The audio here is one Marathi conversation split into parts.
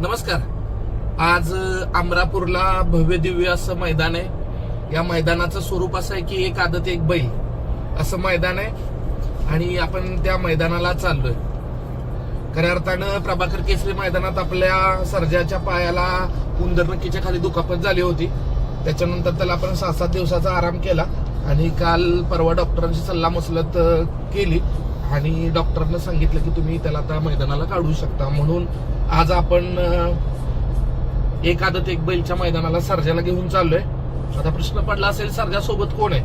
नमस्कार. आज आमरापूरला अमरापूरला भव्य दिव्य असं मैदान आहे. या मैदानाचं स्वरूप असं आहे की एक आदत एक बैल असं मैदान आहे. आणि आपण त्या मैदानाला चाललोय. खऱ्या अर्थानं प्रभाकर केसरी मैदानात आपल्या सर्जाच्या पायाला उंदर नक्कीच्या खाली दुखापत झाली होती. त्याच्यानंतर त्याला आपण सहा सात दिवसाचा आराम केला. आणि काल परवा डॉक्टरांची सल्ला मसलत केली. आणि डॉक्टरांना सांगितलं की तुम्ही त्याला त्या मैदानाला काढू शकता. म्हणून आज आपण अ, एक आदत एक बैलच्या मैदानाला सर्जाला घेऊन चाललोय. आता प्रश्न पडला असेल सर्जा सोबत कोण आहे?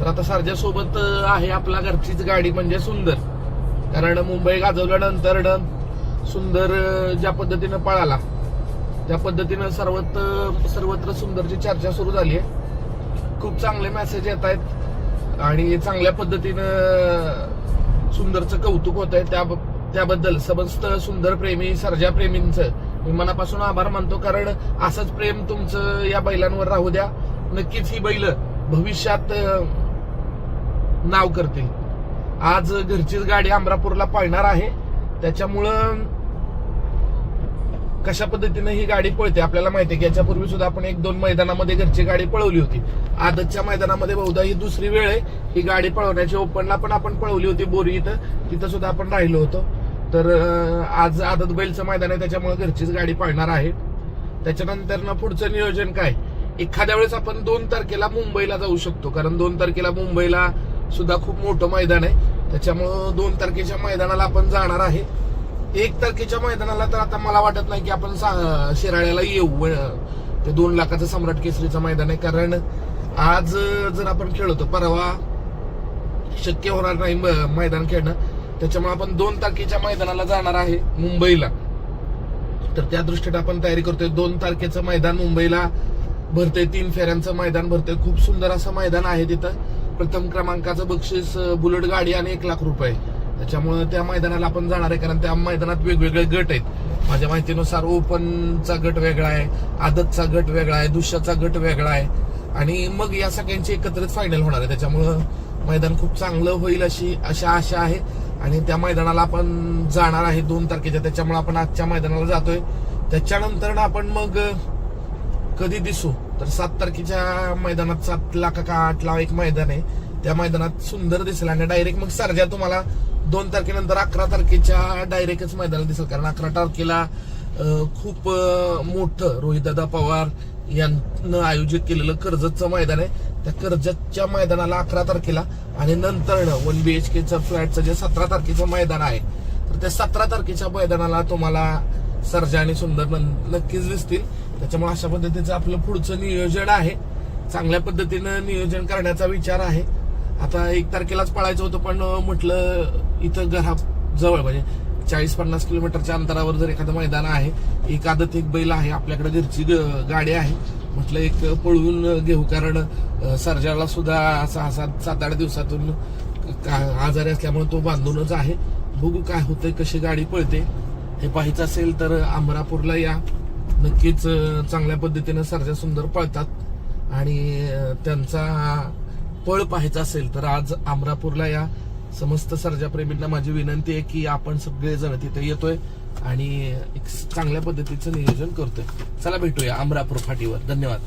तर आता सर्जा सोबत आहे आपला घरचीच गाडी म्हणजे सुंदर. कारण मुंबई गाजवल्यानंतर न सुंदर ज्या पद्धतीनं पळाला त्या पद्धतीनं सर्वत्र सर्वत्र सुंदरची चर्चा सुरू झाली आहे. खूप चांगले मेसेज येत आहेत. आणि चांगल्या पद्धतीनं सुंदरचं कौतुक होत आहे त्या त्याबद्दल समस्त सुंदर प्रेमी सर्जा प्रेमींचं मी मनापासून आभार मानतो कारण असंच प्रेम तुमचं या बैलांवर राहू द्या. नक्कीच ही बैल भविष्यात नाव करतील. आज घरचीच गाडी अमरापूरला पळणार आहे. त्याच्यामुळं कशा पद्धतीनं ही गाडी पळते आपल्याला माहिती आहे की याच्यापूर्वी सुद्धा आपण एक दोन मैदानामध्ये घरची गाडी पळवली होती. आदतच्या मैदानामध्ये बहुधा ही दुसरी वेळ आहे. ही गाडी पळवण्याची ओपनला पण आपण पळवली होती बोरी इथं. तिथं सुद्धा आपण राहिलो होतो. तर आज आदत बैलचं मैदान आहे त्याच्यामुळे घरचीच गाडी पळणार आहे. त्याच्यानंतर ना पुढचं नियोजन काय? एखाद्या वेळेस आपण दोन तारखेला मुंबईला जाऊ शकतो. कारण दोन तारखेला मुंबईला सुद्धा खूप मोठं मैदान आहे. त्याच्यामुळं दोन तारखेच्या मैदानाला आपण जाणार आहे. एक तारखेच्या मैदानाला तर आता मला वाटत नाही की आपण सा- शिराळ्याला येऊ ते दोन लाखाचं सम्राट केसरीचं मैदान आहे. कारण आज जर आपण खेळतो परवा शक्य होणार नाही म- मैदान खेळणं. त्याच्यामुळे आपण दोन तारखेच्या मैदानाला जाणार आहे मुंबईला. तर त्या दृष्टीने आपण तयारी करतोय दोन तारखेचं मैदान मुंबईला भरतंय तीन फेऱ्यांचं मैदान भरतंय. खूप सुंदर असं मैदान आहे तिथं. प्रथम क्रमांकाचं बक्षीस बुलेट गाडी आणि एक लाख रुपये. त्याच्यामुळं त्या मैदानाला आपण जाणार आहे कारण त्या मैदानात वेगवेगळे गट आहेत. माझ्या माहितीनुसार ओपनचा गट वेगळा आहे आदतचा गट वेगळा आहे दुष्याचा गट वेगळा आहे. आणि मग या सगळ्यांची एकत्रित फायनल होणार आहे. त्याच्यामुळं मैदान खूप चांगलं होईल अशी अशा आशा आहे. आणि त्या मैदानाला आपण जाणार आहे दोन तारखेच्या. त्याच्यामुळे आपण आजच्या मैदानाला जातोय. त्याच्यानंतर आपण मग कधी दिसू? तर सात तारखेच्या मैदानात सात लाख का आठ लाख एक मैदान आहे. त्या मैदानात सुंदर दिसेल. आणि डायरेक्ट मग सरजा तुम्हाला दोन तारखेनंतर अकरा तारखेच्या डायरेक्टच मैदानात दिसेल. कारण अकरा तारखेला खूप मोठं रोहितदादा पवार यांनं आयोजित केलेलं कर्जतचं मैदान आहे. त्या कर्जतच्या मैदानाला अकरा तारखेला आणि नंतर वन बी एच केचं फ्लॅटचं जे सतरा तारखेचं मैदान आहे तर त्या सतरा तारखेच्या मैदानाला तुम्हाला सर्जा आणि सुंदर नक्कीच दिसतील. त्याच्यामुळे अशा पद्धतीचं आपलं पुढचं नियोजन आहे. चांगल्या पद्धतीनं नियोजन करण्याचा विचार आहे. आता एक तारखेलाच पळायचं होतं पण म्हटलं इथं घरा जवळ म्हणजे चाळीस पन्नास किलोमीटरच्या अंतरावर जर एखादं मैदान आहे एक आदत एक बैल आहे आपल्याकडे घरची ग- गाडी आहे. म्हटलं एक पळवून घेऊ कारण अं, सर्जाला सुद्धा सहा सात सात आठ दिवसातून का- आजारी असल्यामुळे तो बांधूनच आहे. बघू काय होतंय कशी गाडी पळते. हे पाहायचं असेल तर अमरापूरला या. नक्कीच चांगल्या पद्धतीनं सर्जा सुंदर पळतात. आणि त्यांचा पळ पाहायचा असेल तर आज आमरापूरला या समस्त सर्जाप्रेमींना माझी विनंती आहे की आपण सगळेजण तिथे येतोय आणि एक चांगल्या पद्धतीचं नियोजन करतोय. चला भेटूया अमरापूर फाटीवर. धन्यवाद.